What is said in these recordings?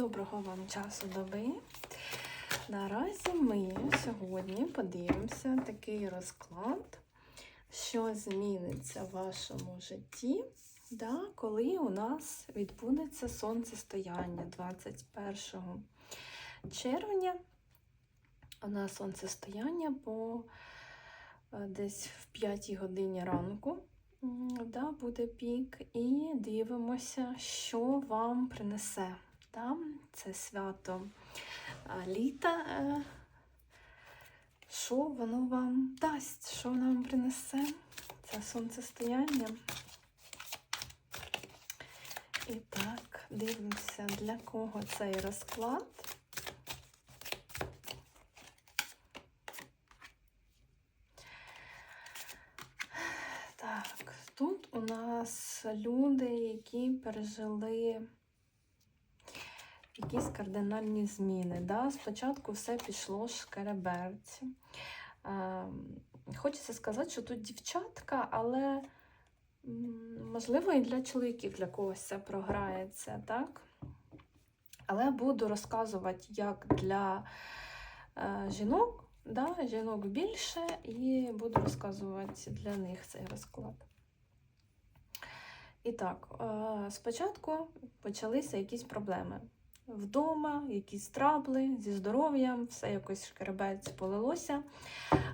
Доброго вам часу доби. Наразі ми сьогодні подивимося такий розклад, що зміниться в вашому житті, да, коли у нас відбудеться сонцестояння 21 червня. У нас сонцестояння по е, десь в 5 годині ранку. Да, буде пік, і дивимося, що вам принесе да? це свято літа. е, Що воно вам дасть, що воно вам принесе? Це сонцестояння. І так, дивимося, для кого цей розклад. Так, тут у нас люди, які пережили якісь кардинальні зміни. Да? Спочатку все пішло шкереберці. Е, хочеться сказати, що тут дівчатка, але можливо і для чоловіків для когось це програється, так? Але буду розказувати, як для е, жінок, да? жінок більше, і буду розказувати для них цей розклад. І так, е, спочатку почалися якісь проблеми вдома, якісь трабли зі здоров'ям, все якось шкеребець полилося.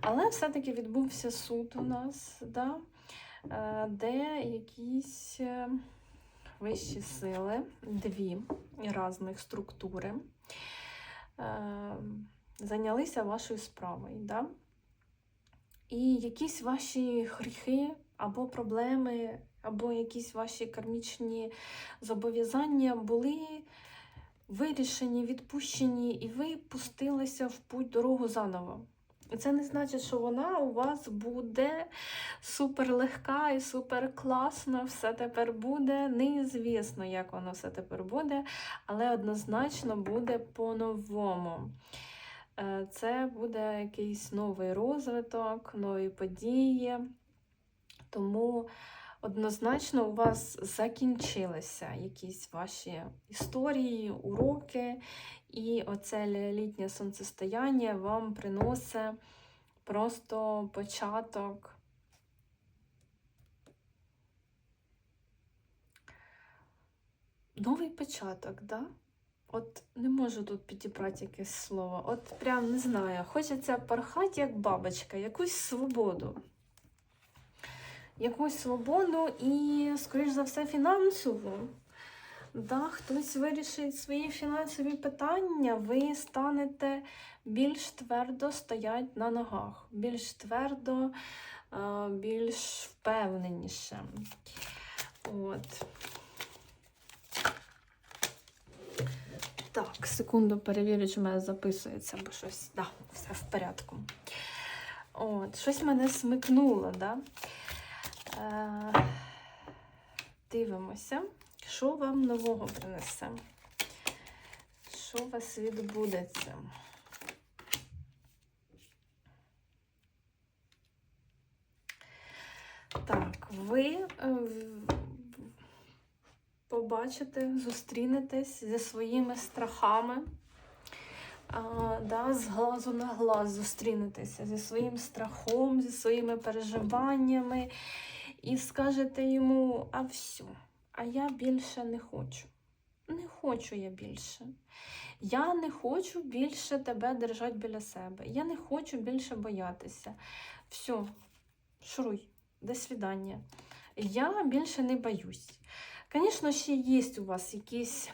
Але все-таки відбувся суд у нас, да, е, де якісь е, вищі сили, дві різних структури, е, зайнялися вашою справою. Да? І якісь ваші гріхи або проблеми, або якісь ваші кармічні зобов'язання були вирішені, відпущені, і ви пустилися в путь дорогу заново. Це не значить, що вона у вас буде супер легка і супер класна, все тепер буде. Неізвісно, як воно все тепер буде, але однозначно буде по-новому. Е, Це буде якийсь новий розвиток, нові події. Тому однозначно у вас закінчилися якісь ваші історії, уроки, і оце літнє сонцестояння вам приносить просто початок. Новий початок, да? От не можу тут підібрати якесь слово. От прям не знаю. Хочеться порхати, як бабочка, якусь свободу якусь свободу і, скоріш за все, фінансову. Да, Хтось вирішить свої фінансові питання, ви станете більш твердо стоять на ногах, більш твердо, більш впевненіше. От. Так, секунду перевірю, чи в мене записується, бо щось, да, все в порядку. От, Щось мене смикнуло, да? Е, дивимося, що вам нового принесе. Що у вас відбудеться? Так, ви е, побачите, зустрінетесь зі своїми страхами. А, да, з глазу на глаз зустрінетеся зі своїм страхом, зі своїми переживаннями, і скажете йому, а все, а я більше не хочу. Не хочу я більше. Я не хочу більше тебе держати біля себе. Я не хочу більше боятися. Все, шуруй, до свидання. Я більше не боюсь. Звісно, ще є у вас якісь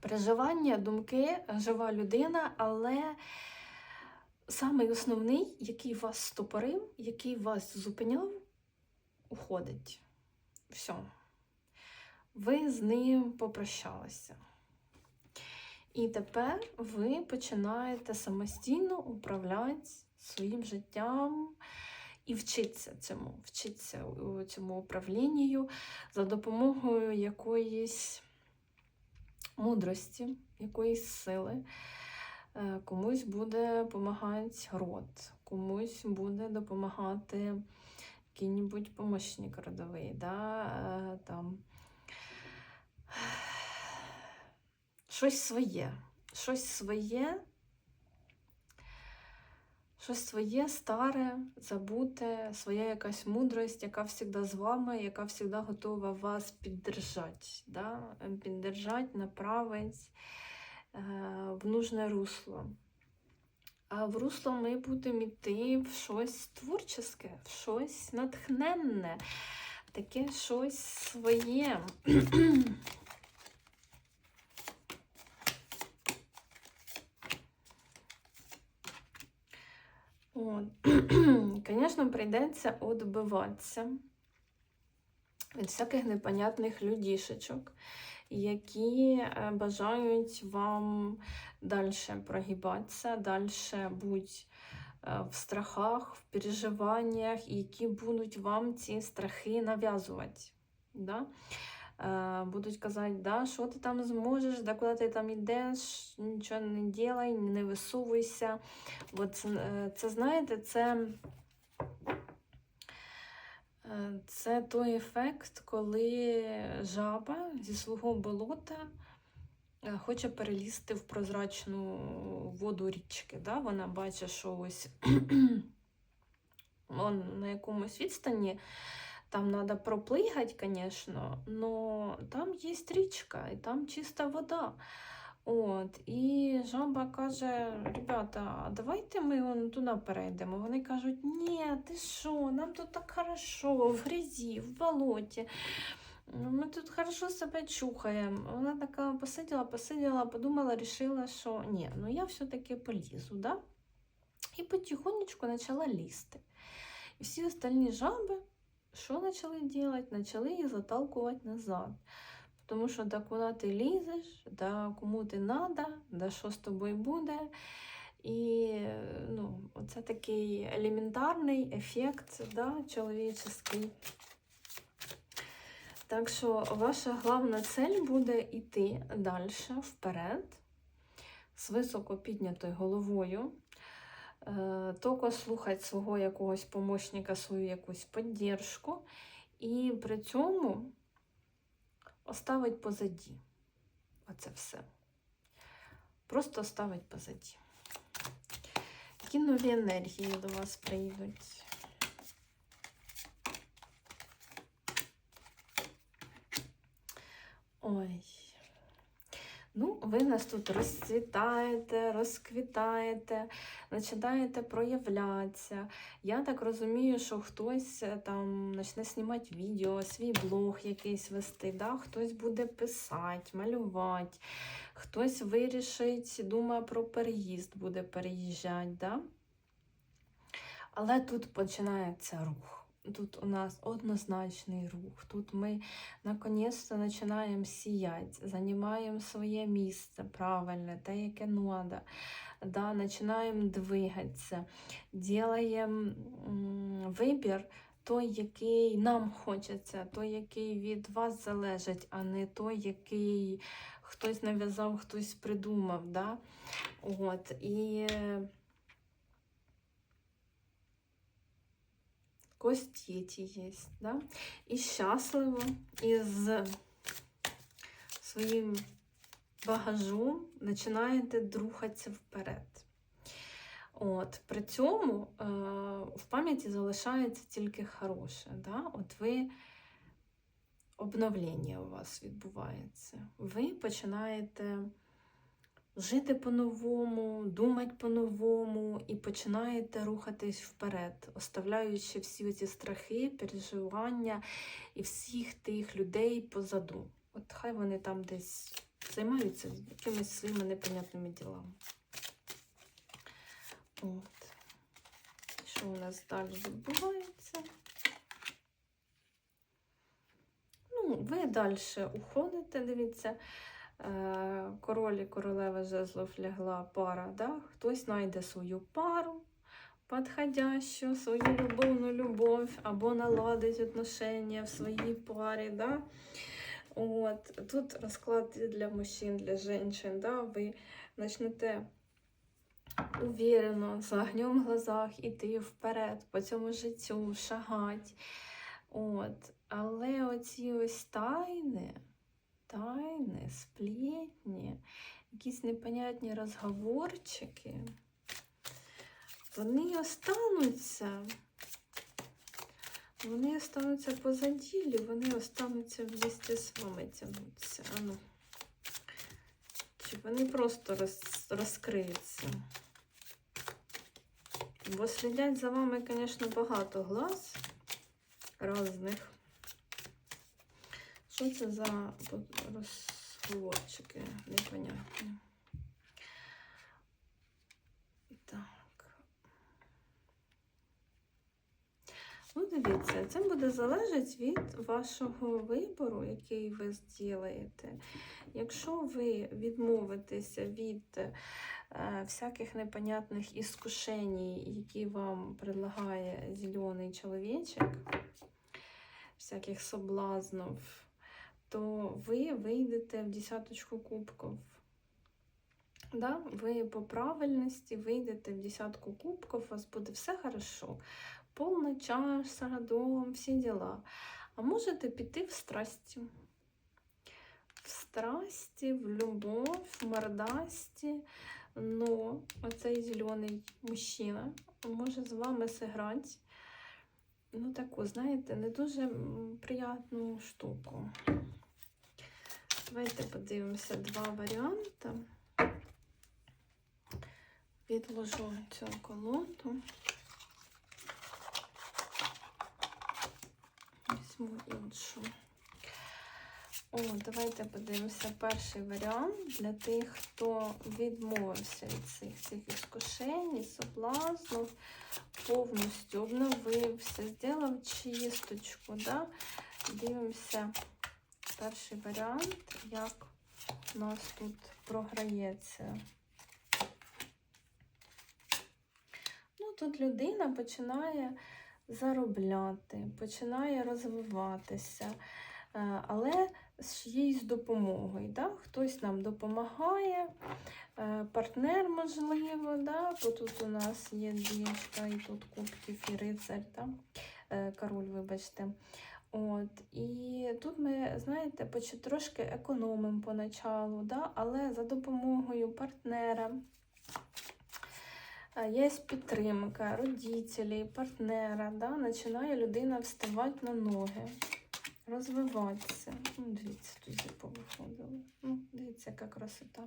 переживання, думки, жива людина, але самий основний, який вас стопорив, який вас зупиняв, уходить. Все. Ви з ним попрощалися. І тепер ви починаєте самостійно управляти своїм життям і вчитися цьому, вчитися цьому управлінню за допомогою якоїсь мудрості, якоїсь сили. Е, комусь буде допомагати род, комусь буде допомагати який-небудь помощник родовий, да, е, там щось своє. Щось своє, щось своє, старе, забуте, своя якась мудрость, яка завжди з вами, яка завжди готова вас піддержати, да? піддержати, направити е, в нужне русло. А в русло ми будемо йти в щось творче, в щось натхненне, таке щось своє. Звісно, прийдеться відбиватися від всяких непонятних людішечок, які е, бажають вам далі прогибатися, далі бути е, в страхах, в переживаннях, і які будуть вам ці страхи нав'язувати. Да? Е, Будуть казати, да, що ти там зможеш, да куди ти там йдеш, нічого не ділай, не висовуйся. От це, знаєте, це, це той ефект, коли жаба зі свого болота е, хоче перелізти в прозрачну воду річки. Да? Вона бачить, що ось на якомусь відстані. Там треба проплигати, звісно, але там є річка і там чиста вода. От, І жаба каже: ребята, давайте ми туди перейдемо. Вони кажуть, ні, ти що, нам тут так хорошо, в грязі, в болоті. Ми тут хорошо себе чухаємо. Вона така посиділа, посиділа, подумала, рішила, що ні, ну я все-таки полізу. Да? І потихонечку почала лізти. І всі остальні жаби. Що почали робити? Почали її заталкувати назад. Тому що да куди ти лізеш, да кому ти треба, да що з тобою буде. І ну, це такий елементарний ефект да, чоловічий. Так що ваша головна цель буде йти далі вперед, з високо піднятою головою. Е, тільки слухати свого якогось помощника, свою якусь підтримку, і при цьому оставить позаді. Оце все. Просто оставить позаді. Які нові енергії до вас прийдуть? Ой. Ну, ви нас тут розцвітаєте, розквітаєте, починаєте проявлятися. Я так розумію, що хтось е, там почне знімати відео, свій блог якийсь вести, да? хтось буде писати, малювати, хтось вирішить, думає про переїзд, буде переїжджати. Да? Але тут починається рух. Тут у нас однозначний рух. Тут ми наконец-то починаємо сіяти, займаємо своє місце правильне, те, яке треба. Да, починаємо двигатися, робимо вибір той, який нам хочеться, той, який від вас залежить, а не той, який хтось нав'язав, хтось придумав. Да? От, І когось діти є. Да? І щасливо із своїм багажом починаєте рухатися вперед. От, При цьому е, в пам'яті залишається тільки хороше. Да? От ви обновлення у вас відбувається. Ви починаєте жити по-новому, думати по-новому і починаєте рухатись вперед, оставляючи всі ці страхи, переживання і всіх тих людей позаду. От хай вони там десь займаються якимись своїми непонятними ділами. От. Що у нас далі відбувається? Ну, ви далі уходите, дивіться. Е, король і королева жезлов лягла пара, да? хтось знайде свою пару підходящу, свою любовну любов, або наладить отношення в своїй парі. Да? От. Тут розклад для мужчин, для жінок. Да? Ви почнете уверено, з огнем в глазах іти вперед, по цьому життю, шагати. От. Але оці ось тайни тайни, сплетні, якісь непонятні розговорчики, вони остануться. Вони остануться позаділі, вони остануться вместе з вами тягнуться. А ну. Чи вони просто роз, розкриються? Бо слідять за вами, звісно, багато глаз різних. Що це за розговорчики? Непонятні. Так. Ну, дивіться, це буде залежати від вашого вибору, який ви зробите. Якщо ви відмовитеся від е, всяких непонятних іскушеній, які вам предлагає зелений чоловічок, всяких соблазнів, то ви вийдете в десяточку кубків. Да? Ви по правильності вийдете в десятку кубків, у вас буде все хорошо. Повна чаша, дом, всі діла. А можете піти в страсті. В страсті, в любов, в мордасті. Но оцей зелений мужчина може з вами зіграти. Ну, таку, знаєте, не дуже приятну штуку. Давайте подивимося два варіанти. Відложу цю колоду. Візьму іншу. О, давайте подивимося перший варіант для тих, хто відмовився від цих цих іскушень, соблазнів, повністю обновився, зробив чисточку. Да? Дивимося перший варіант, як у нас тут програється. Ну, тут людина починає заробляти, починає розвиватися, е, але з чиєюсь допомогою. Да? Хтось нам допомагає, е, партнер, можливо, да? бо тут у нас є дівчинка, і тут кубків і рицарь, да? Е, король, вибачте. От, і тут ми, знаєте, трошки економимо поначалу, да? але за допомогою партнера. е, Є підтримка родителей, партнера, да? починає людина вставати на ноги, розвиватися. Ну, дивіться, тут зі повиходили. Ну, дивіться, яка красота.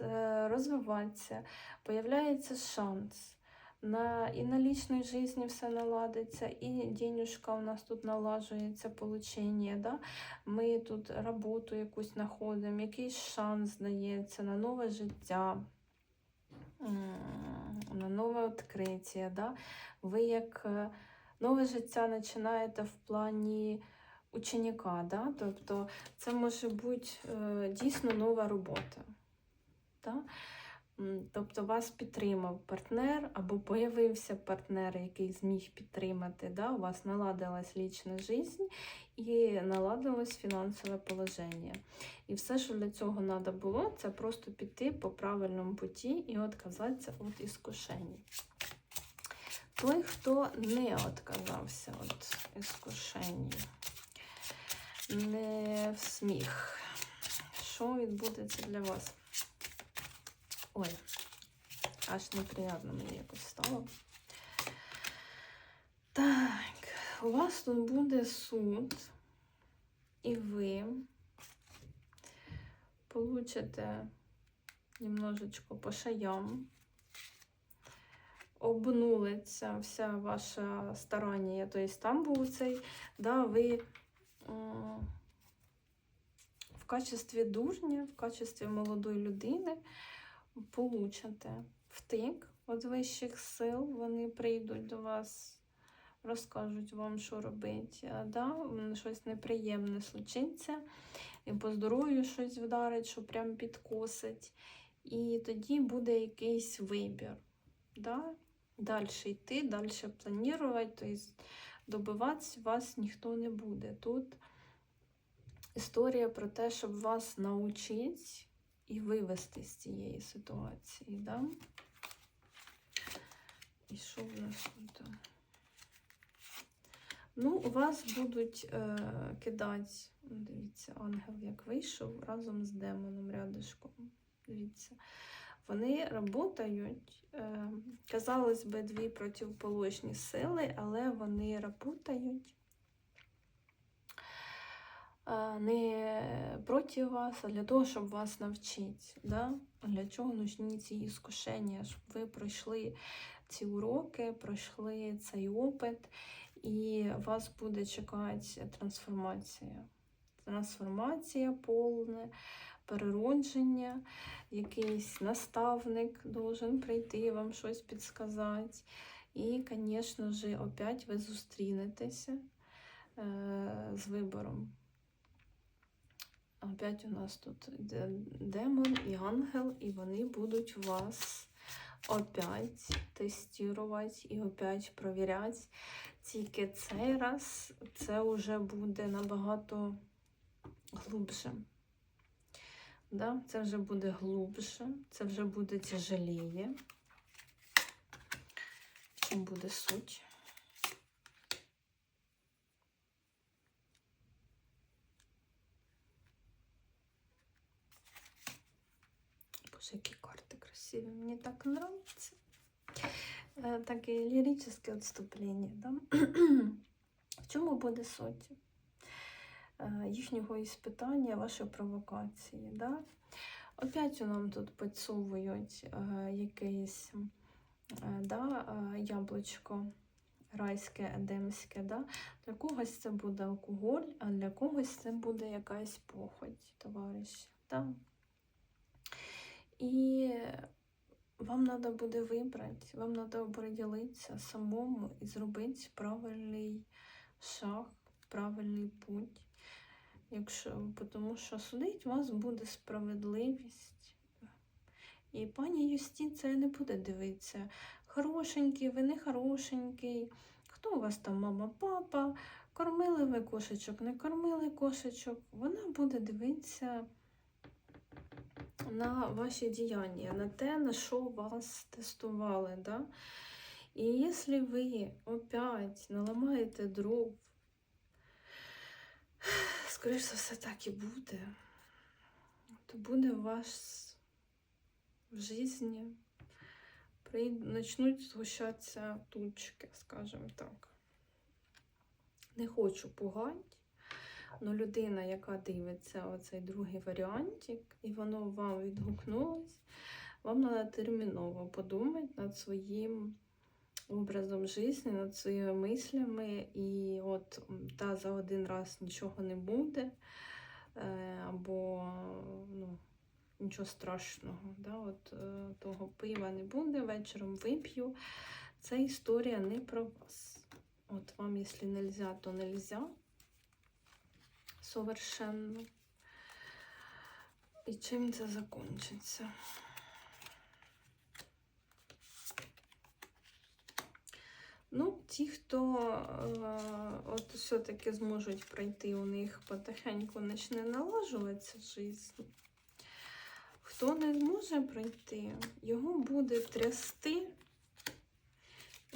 Е, Розвиватися, появляється шанс. На, і на лічній житті все наладиться, і денежка у нас тут налажується, получення. Да? Ми тут роботу якусь знаходимо, якийсь шанс дається на нове життя, на нове відкриття. Да? Ви як е, нове життя починаєте в плані ученика. Да? Тобто це може бути е, дійсно нова робота. Да? Тобто вас підтримав партнер або появився партнер, який зміг підтримати. Да? У вас наладилась лічна життя і наладилось фінансове положення. І все, що для цього треба було, це просто піти по правильному путі і відказатися від іскушень. Той, хто не відказався від іскушень, не в сміх. Що відбудеться для вас? Ой, аж неприємно мені якось стало. Так, у вас тут буде суд, і ви получите немножечко по шаям. Обнулиться вся ваша старання. Тобто там був цей, да, ви в качестві дурня, в качестві молодої людини получите втик від вищих сил, вони прийдуть до вас, розкажуть вам, що робити. Да? Щось неприємне случиться, і по здоров'ю щось вдарить, що прям підкосить. І тоді буде якийсь вибір. Да? Далі йти, далі планувати, тобто добиватися вас ніхто не буде. Тут історія про те, щоб вас навчити і вивести з цієї ситуації. Да? І що в нас тут? Ну, у вас будуть е, кидати, дивіться, ангел як вийшов разом з демоном рядышком. Дивіться. Вони працюють, е, казалось би, дві противоположні сили, але вони е, не проти вас, а для того, щоб вас навчити. Да? Для чого нужні ці іскушення, щоб ви пройшли ці уроки, пройшли цей опит, і вас буде чекати трансформація. Трансформація повне, переродження, якийсь наставник должен прийти, вам щось підсказати. І, звісно ж, опять ви зустрінетеся е, з вибором. Опять у нас тут демон і ангел, і вони будуть вас опять тестувати і опять провіряти. Тільки цей раз це вже буде набагато глубже. Да? Це вже буде глубже, це вже буде тяжеліє. В чому буде суть? Боже, які карти красиві, мені так нравится. Е, Таке ліричне відступлення. Да? В чому буде суть? Їхнього іспитання, вашої провокації. Да? Опять нам тут підсовують е, якесь да, яблучко райське, едемське. Да? Для когось це буде алкоголь, а для когось це буде якась похоть, товариші. Да? І вам треба буде вибрати, вам треба определитися самому і зробити правильний шаг, правильний путь. Якщо, тому що судить вас буде справедливість. І пані Юстиція не буде дивитися, хорошенький, ви не хорошенький, хто у вас там мама, папа, кормили ви кошечок, не кормили кошечок. Вона буде дивитися на ваші діяння, на те, на що вас тестували. Да? І якщо ви опять наламаєте дров, скоріш за все, так і буде, то буде у вас в житті почнуть згущатися тучки, скажімо так. Не хочу пугати. Ну, людина, яка дивиться оцей другий варіантик, і воно вам відгукнулось, вам треба терміново подумати над своїм образом життя, над своїми мислями. І от та за один раз нічого не буде, е, або ну, нічого страшного. Да? От, е, того пива не буде, вечором вип'ю. Це історія не про вас. От вам, якщо нельзя, то нельзя совершенно. І чим це закінчиться? Ну, ті, хто е, от все-таки зможуть пройти, у них потихеньку почне налажуватися життя. Хто не зможе пройти, його буде трясти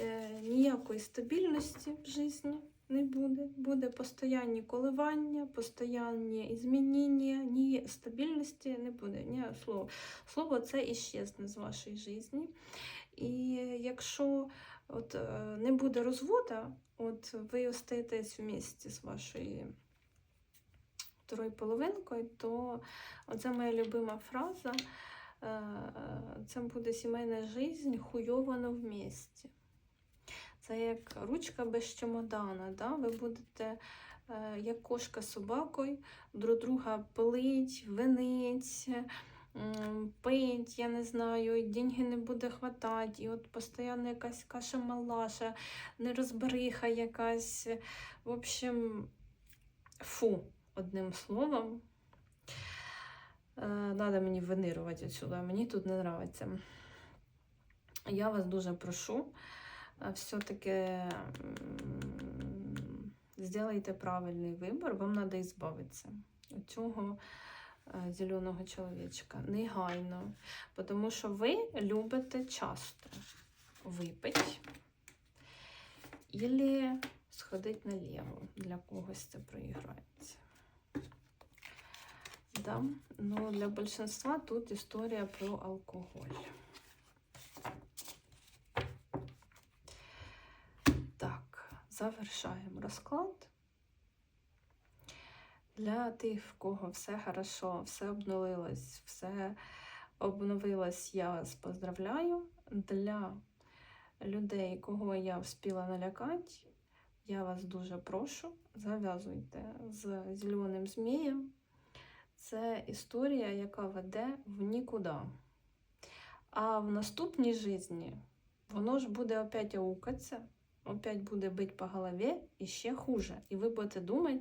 е, ніякої стабільності в житті не буде. Буде постоянні коливання, постоянні змінення, ні стабільності не буде. Ні, слово. слово це іщезне з вашої житті. І якщо от, е, не буде розвода, от ви остаєтесь в місті з вашою второю половинкою, то оце моя любима фраза. е, Це буде сімейна життя хуйована в місті. Це як ручка без чемодана. Да? Ви будете е, як кошка з собакою, друг друга пилить, винить, пить, я не знаю, деньги не буде хватати, і от постійно якась каша малаша, нерозбериха якась. В общем, фу, одним словом. Е, Надо мені винирувати отсюда, мені тут не подобається. Я вас дуже прошу все-таки сделайте правильний вибір, вам треба ізбавитися від цього е, зеленого чоловічка. Негайно. Тому що ви любите часто випити. Ілі сходить наліво. Для когось це проіграється. Да? Ну, для большинства тут історія про алкоголь. Так, завершаємо розклад. Для тих, в кого все хорошо, все обновилось, все обновилось, я вас поздравляю. Для людей, кого я вспіла налякати, я вас дуже прошу, зав'язуйте з зеленим змієм. Це історія, яка веде в нікуди. А в наступній житті воно ж буде опять аукатися, опять буде бити по голові і ще хуже. І ви будете думати,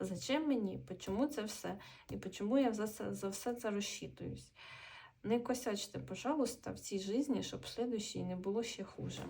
зачем мені, чому це все, і чому я за, за все це розчитуюсь. Не косячте, пожалуйста, в цій житті, щоб в слідущій не було ще хуже.